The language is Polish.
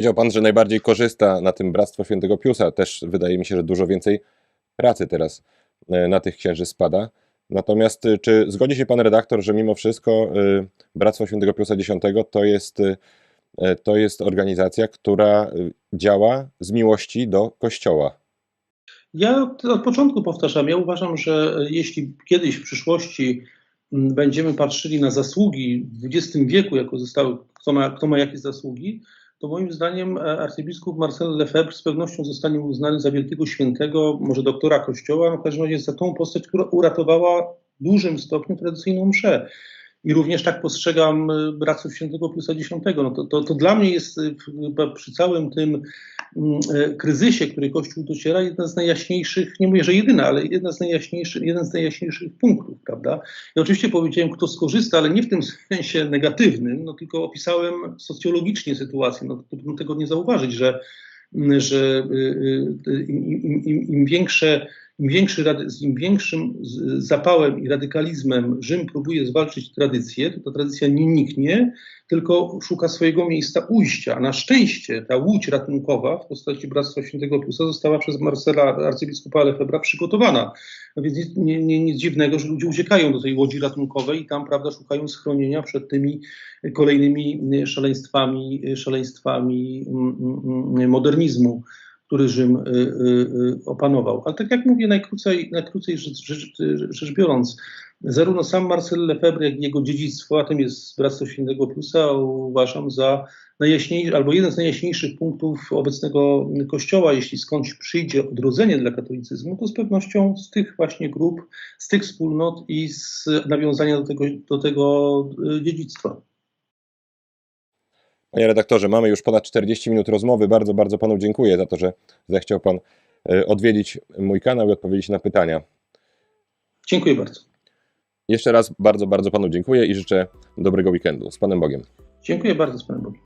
Powiedział pan, że najbardziej korzysta na tym Bractwo Świętego Piusa. Też wydaje mi się, że dużo więcej pracy teraz e, na tych księży spada. Natomiast e, czy zgodzi się pan redaktor, że mimo wszystko e, Bractwo Świętego Piusa X to jest, to jest organizacja, która działa z miłości do Kościoła? Ja od początku powtarzam, ja uważam, że jeśli kiedyś w przyszłości będziemy patrzyli na zasługi w XX wieku, jako zostały, kto ma, kto ma jakie zasługi, to moim zdaniem e, arcybiskup Marcel Lefebvre z pewnością zostanie uznany za wielkiego świętego, może doktora Kościoła, no w każdym razie za tą postać, która uratowała w dużym stopniu tradycyjną mszę. I również tak postrzegam e, Bractwo Świętego Piusa X. No to, to, to dla mnie jest e, przy całym tym kryzysie, który Kościół dociera, jedna z najjaśniejszych, nie mówię, że jedyna, ale jedna z najjaśniejszych, jeden z najjaśniejszych punktów, prawda? Ja oczywiście powiedziałem, kto skorzysta, ale nie w tym sensie negatywnym, no tylko opisałem socjologicznie sytuację. No trudno tego nie zauważyć, że, że y, y, im, im, im, im większe im, większy, z im większym zapałem i radykalizmem Rzym próbuje zwalczyć tradycję, to ta tradycja nie niknie, tylko szuka swojego miejsca ujścia. A na szczęście ta łódź ratunkowa w postaci Bractwa Świętego Piusa została przez Marcela arcybiskupa Lefebvra przygotowana. No więc nic, nie, nie, nic dziwnego, że ludzie uciekają do tej łodzi ratunkowej i tam prawda, szukają schronienia przed tymi kolejnymi szaleństwami, szaleństwami mm, mm, mm, modernizmu który Rzym y, y, y, opanował. Ale tak jak mówię, najkrócej, najkrócej rzecz, rzecz, rzecz biorąc, zarówno sam Marcel Lefebvre, jak i jego dziedzictwo, a tym jest Bractwo Świętego Piusa, uważam za najjaśniejszy, albo jeden z najjaśniejszych punktów obecnego Kościoła, jeśli skądś przyjdzie odrodzenie dla katolicyzmu, to z pewnością z tych właśnie grup, z tych wspólnot i z nawiązania do tego, do tego dziedzictwa. Panie redaktorze, mamy już ponad 40 minut rozmowy. Bardzo, bardzo panu dziękuję za to, że zechciał pan e, odwiedzić mój kanał i odpowiedzieć na pytania. Dziękuję bardzo. Jeszcze raz bardzo, bardzo panu dziękuję i życzę dobrego weekendu. Z panem Bogiem. Dziękuję bardzo z Panem Bogiem.